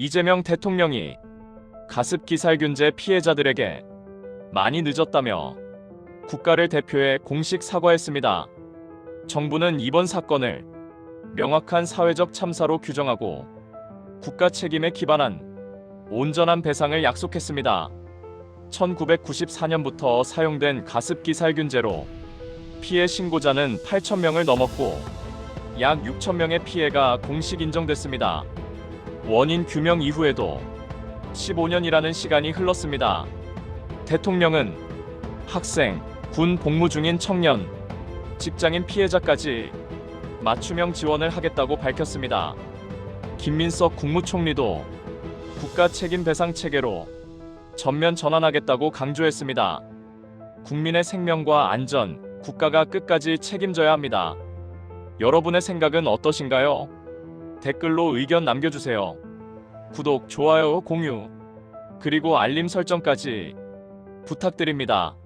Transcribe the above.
이재명 대통령이 가습 기살균제 피해자들에게 많이 늦었다며 국가를 대표해 공식 사과했습니다. 정부는 이번 사건을 명확한 사회적 참사로 규정하고 국가 책임에 기반한 온전한 배상을 약속했습니다. 1994년부터 사용된 가습기 살균제로 피해 신고자는 8,000명을 넘었고 약 6,000명의 피해가 공식 인정됐습니다. 원인 규명 이후에도 15년이라는 시간이 흘렀습니다. 대통령은 학생, 군 복무 중인 청년, 직장인 피해자까지 맞춤형 지원을 하겠다고 밝혔습니다. 김민석 국무총리도 국가 책임 배상 체계로 전면 전환하겠다고 강조했습니다. 국민의 생명과 안전, 국가가 끝까지 책임져야 합니다. 여러분의 생각은 어떠신가요? 댓글로 의견 남겨주세요. 구독, 좋아요, 공유, 그리고 알림 설정까지 부탁드립니다.